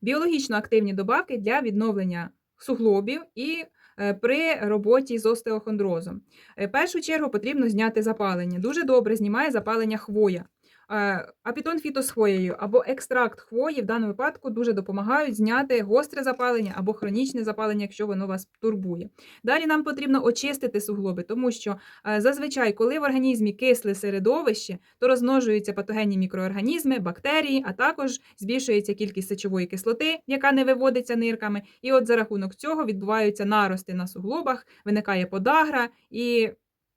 біологічно активні добавки для відновлення суглобів і е, при роботі з остеохондрозом. Е, В першу чергу потрібно зняти запалення. Дуже добре знімає запалення хвоя. Е, Апітон фіто з хвоєю або екстракт хвої в даному випадку дуже допомагають зняти гостре запалення або хронічне запалення, якщо воно вас турбує. Далі нам потрібно очистити суглоби, тому що е, зазвичай, коли в організмі кисле середовище, то розмножуються патогенні мікроорганізми, бактерії, а також збільшується кількість сечової кислоти, яка не виводиться нирками. І от за рахунок цього відбуваються нарости на суглобах, виникає подагра і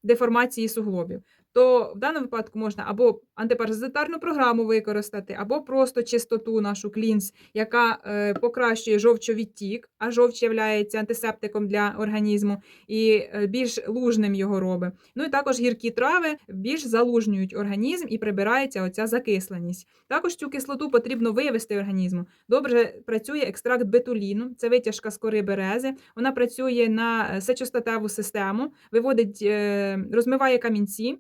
деформації суглобів. То в даному випадку можна або антипаразитарну програму використати, або просто чистоту нашу клінс, яка е, покращує жовчовідтік, а жовч є антисептиком для організму і е, більш лужним його робить. Ну і також гіркі трави більш залужнюють організм і прибирається оця закисленість. Також цю кислоту потрібно вивести організму. Добре працює екстракт бетуліну, це витяжка з кори берези. Вона працює на е, сечостатеву систему, виводить, розмиває камінці.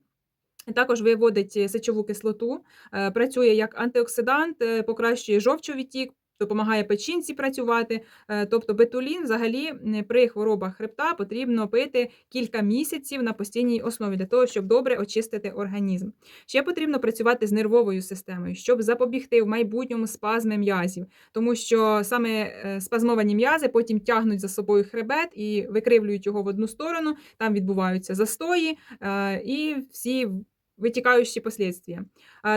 Також виводить е, сечову кислоту, е, працює як антиоксидант, е, покращує жовчовідтік, допомагає печінці працювати. Тобто бетулін взагалі при хворобах хребта потрібно пити кілька місяців на постійній основі для того, щоб добре очистити організм. Ще потрібно працювати з нервовою системою, щоб запобігти в майбутньому спазми м'язів, тому що саме спазмовані м'язи потім тягнуть за собою хребет і викривлюють його в одну сторону. Там відбуваються застої і всі витікаючі послідствия.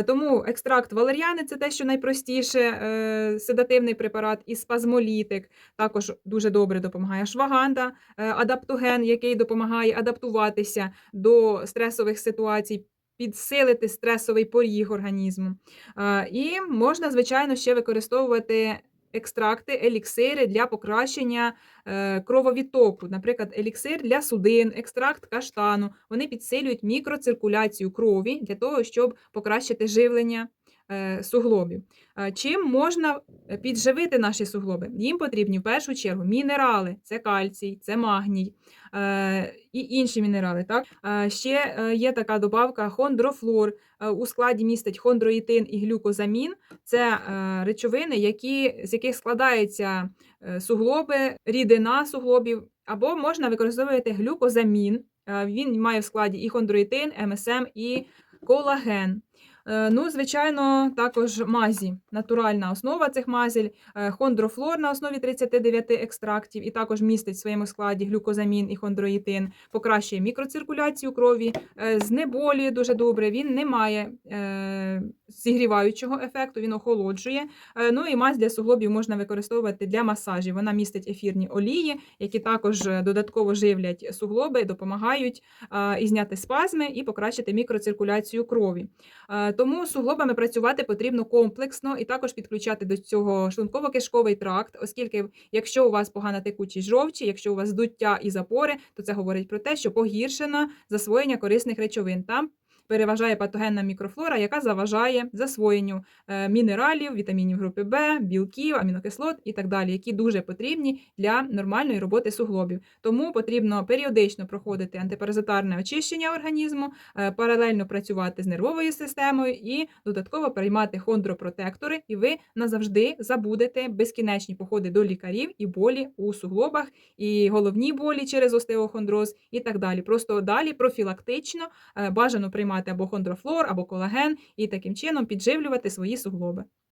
Тому екстракт валеріани це те, що найпростіше, е, седативний препарат, і спазмолітик також дуже добре допомагає. Шваганда, е, адаптоген, який допомагає адаптуватися до стресових ситуацій. Підсилити стресовий поріг організму. Е, І можна, звичайно, ще використовувати екстракти, еліксири для покращення е, крововідтоку. Наприклад, еліксир для судин, екстракт каштану. Вони підсилюють мікроциркуляцію крові для того, щоб покращити живлення суглобів. Е, Чим можна е, підживити наші суглоби? Їм потрібні в першу чергу мінерали: це кальцій, це магній е, і інші мінерали. Так? Е, Ще е, є така добавка хондрофлор. Е, У складі містить хондроїтин і глюкозамін. Це е, речовини, які, з яких складаються е, суглоби, рідина суглобів, або можна використовувати глюкозамін. Е, Він має в складі і хондроїтин, МСМ, і колаген. Е, Ну, звичайно, також мазі, натуральна основа цих мазель, е, хондрофлор на основі 39 екстрактів, і також містить в своєму складі глюкозамін і хондроїтин, покращує мікроциркуляцію крові, е, знеболює дуже добре. Він не має зігріваючого ефекту, він охолоджує. Ну і мазь для суглобів можна використовувати для масажів. Вона містить ефірні олії, які також додатково живлять суглоби, допомагають і зняти спазми, і покращити мікроциркуляцію крові. Тому з суглобами працювати потрібно комплексно і також підключати до цього шлунково-кишковий тракт, оскільки якщо у вас погана текучість жовчі, якщо у вас здуття і запори, то це говорить про те, що погіршено засвоєння корисних речовин. Там переважає патогенна мікрофлора, яка заважає засвоєнню е, мінералів, вітамінів групи В, білків, амінокислот і так далі, які дуже потрібні для нормальної роботи суглобів. Тому потрібно періодично проходити антипаразитарне очищення організму, е, паралельно працювати з нервовою системою і додатково приймати хондропротектори, і ви назавжди забудете безкінечні походи до лікарів і болі у суглобах, і головні болі через остеохондроз, і так далі. Просто далі профілактично е, бажано приймати або хондрофлор, або колаген, і таким чином підживлювати свої суглоби.